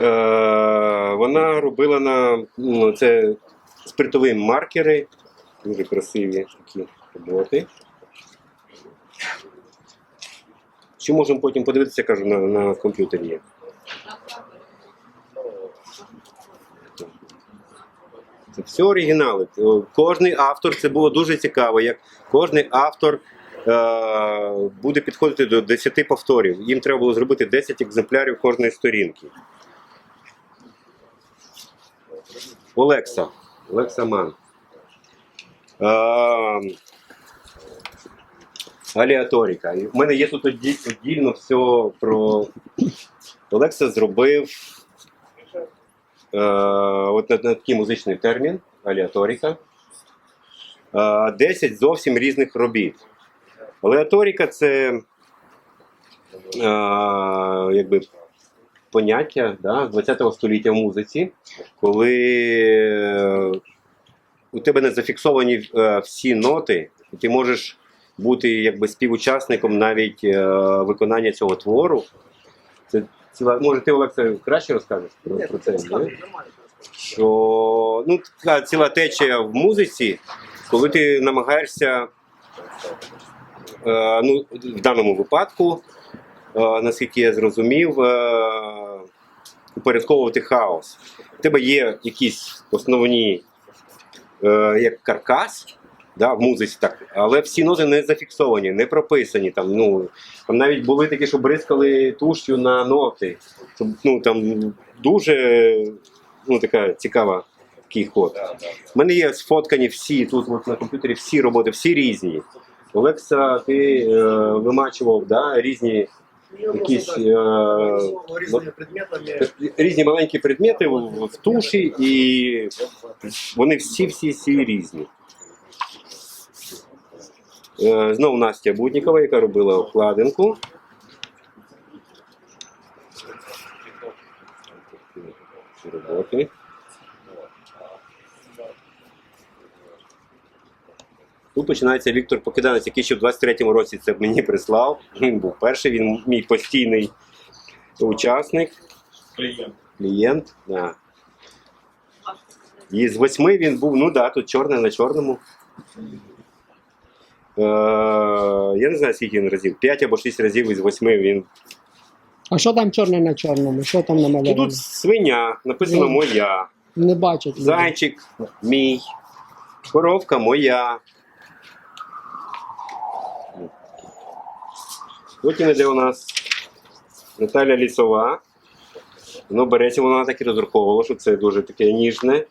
Е, вона робила на ну, це спиртові маркери, дуже красиві такі роботи. Чи можемо потім подивитися, кажу, на, на комп'ютері. Це все оригінали. Кожний автор, це було дуже цікаво, як кожний автор е, буде підходити до 10 повторів. Їм треба було зробити 10 екземплярів кожної сторінки. Олекса. Олекса Ман. Аліаторіка. В мене є тут віддільно все про Олекса зробив от на, на такий музичний термін аліаторіка. Е, 10 зовсім різних робіт. Алеаторіка це е, якби поняття да, 20 століття в музиці, коли е, у тебе не зафіксовані е, всі ноти, і ти можеш бути якби співучасником навіть е, виконання цього твору. Це ціла, може, ти, Олекса, краще розкажеш про, про це? ні? Що ну, така ціла течія в музиці, коли ти намагаєшся, е, ну, в даному випадку, е, наскільки я зрозумів, е, упорядковувати хаос. У тебе є якісь основні, е, як каркас. Да, в музиці так, але всі ноти не зафіксовані, не прописані. Там, ну, там навіть були такі, що бризкали туш'ю на ноти. Щоб, ну, там дуже ну, така цікава такий ход. У мене є сфоткані всі тут от на комп'ютері всі роботи, всі різні. Олекса, ти е, вимачував да, різні якісь е, різними предметами. різні маленькі предмети в, в туші, і вони всі-всі-всі різні. Е, Знову Настя Буднікова, яка робила обкладинку. Ці роботи. Тут починається Віктор Покиданець, який ще в 23-му році це мені прислав. Він був перший, він мій постійний учасник, Клієнт. клієнт. Да. І з восьми він був, ну да, тут чорне на чорному. Е, я не знаю, скільки він разів. П'ять або шість разів із восьми він. А що там чорне на чорному? Що там Ну, намальовано? тут свиня, написано моя. Не бачать. люди. Зайчик мій. Коровка моя. Потім іде у нас Наталя Лісова. Воно береться, вона так і розраховувала, що це дуже таке ніжне.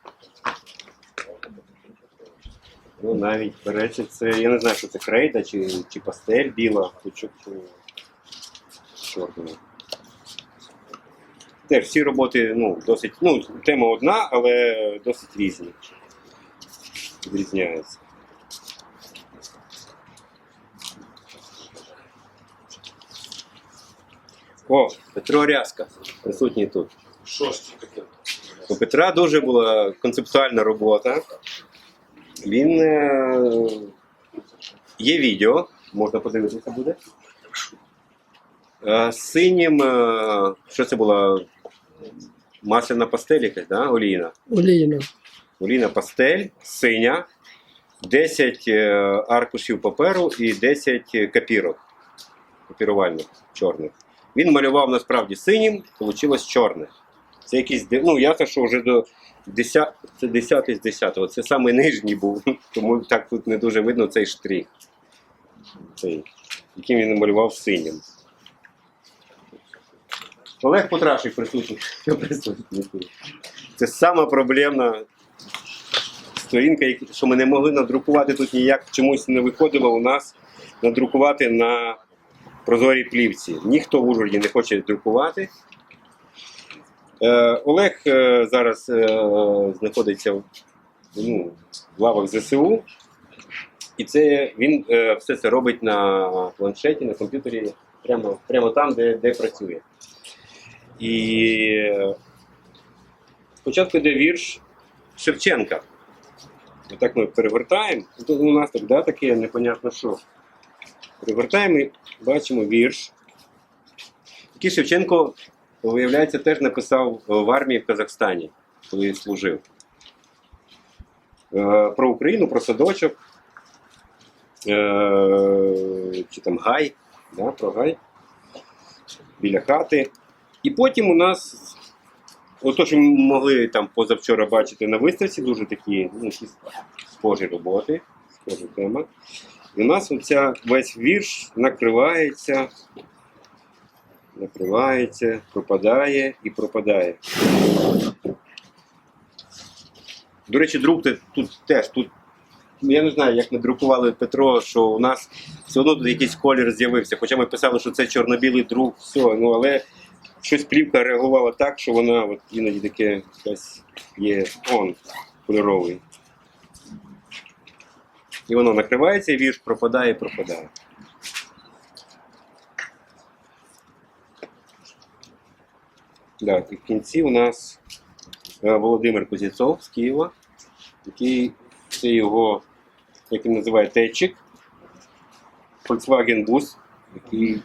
Ну, навіть береться це, я не знаю, що це крейда чи, чи пастель біла, хочу чорна. Теж всі роботи ну, досить, ну, тема одна, але досить різні. Відрізняються. О, Петро Рязка присутній тут. Що ж це таке? У Петра дуже була концептуальна робота. Він е, є відео, можна подивитися буде. Е, з синім, е, що це була масляна пастель якась, да? олійна. Олійна. Олійна пастель, синя, 10 е, аркушів паперу і 10 копірок копірувальних чорних. Він малював насправді синім, вийшло чорне. Це якийсь, ну ясно, що вже до 10, це 10 з 10. Це саме нижній був, тому так тут не дуже видно цей штрих, цей, яким він малював синім. Олег Потрашик присутній. Це сама проблемна сторінка, що ми не могли надрукувати тут ніяк чомусь не виходило у нас надрукувати на прозорій плівці. Ніхто в Ужгороді не хоче друкувати. Е, Олег е, зараз е, знаходиться в, ну, в лавах ЗСУ, і це він е, все це робить на планшеті, на комп'ютері, прямо, прямо там, де, де працює. І е, спочатку йде вірш Шевченка. Отак ми перевертаємо. Тут у нас так, да, таке непонятно що. Перевертаємо і бачимо вірш. Який Шевченко виявляється, теж написав в армії в Казахстані, коли служив. Е, Про Україну, про садочок. Е, Чи там гай, да, про гай. Біля хати. І потім у нас, ото, що ми могли там позавчора бачити на виставці, дуже такі ну, схожі роботи, схожа тема. І у нас оця весь вірш накривається, накривається, пропадає і пропадає. До речі, друк тут теж тут. Я не знаю, як надрукували Петро, що у нас все одно тут якийсь колір з'явився. Хоча ми писали, що це чорно-білий друк, все, ну але щось плівка реагувала так, що вона от іноді таке якась є он кольоровий. І воно накривається, і вірш пропадає, і пропадає. Так, і в кінці у нас е, Володимир Кузнєцов з Києва, який це його, як він називає, течик. Volkswagen Bus, який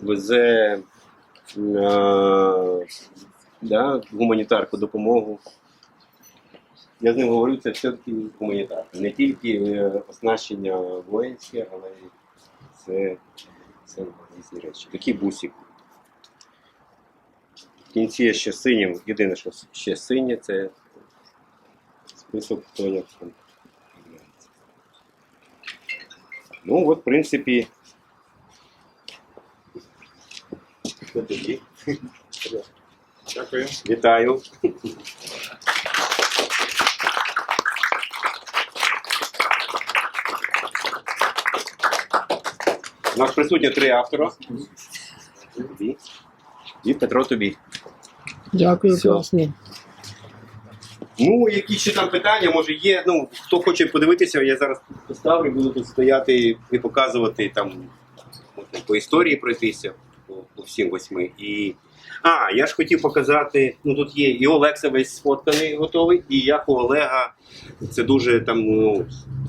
везе е, да, гуманітарку допомогу. Я з ним говорю, це все-таки гуманітарка. Не тільки е, оснащення воїнське, але й це, це різні речі. Такий бусик. В кінці є ще синім. Єдине, що ще синє, це список хто. Ну, от, в принципі. Дякую. Вітаю. У нас присутні три автора. Тобі. І Петро тобі. Дякую, класно. Ну, які ще там питання, може є. Ну, хто хоче подивитися, я зараз поставлю, буду тут стояти і показувати там можна по історії пройтися по, по всім восьми. І... А, я ж хотів показати, ну тут є і Олекса весь сфотканий, готовий, і як у Олега це дуже там ну,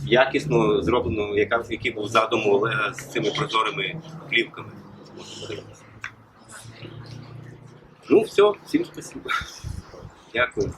якісно зроблено, яка, який був задум у Олега з цими прозорими плівками. Ну, все, всім спасибо. Дякую.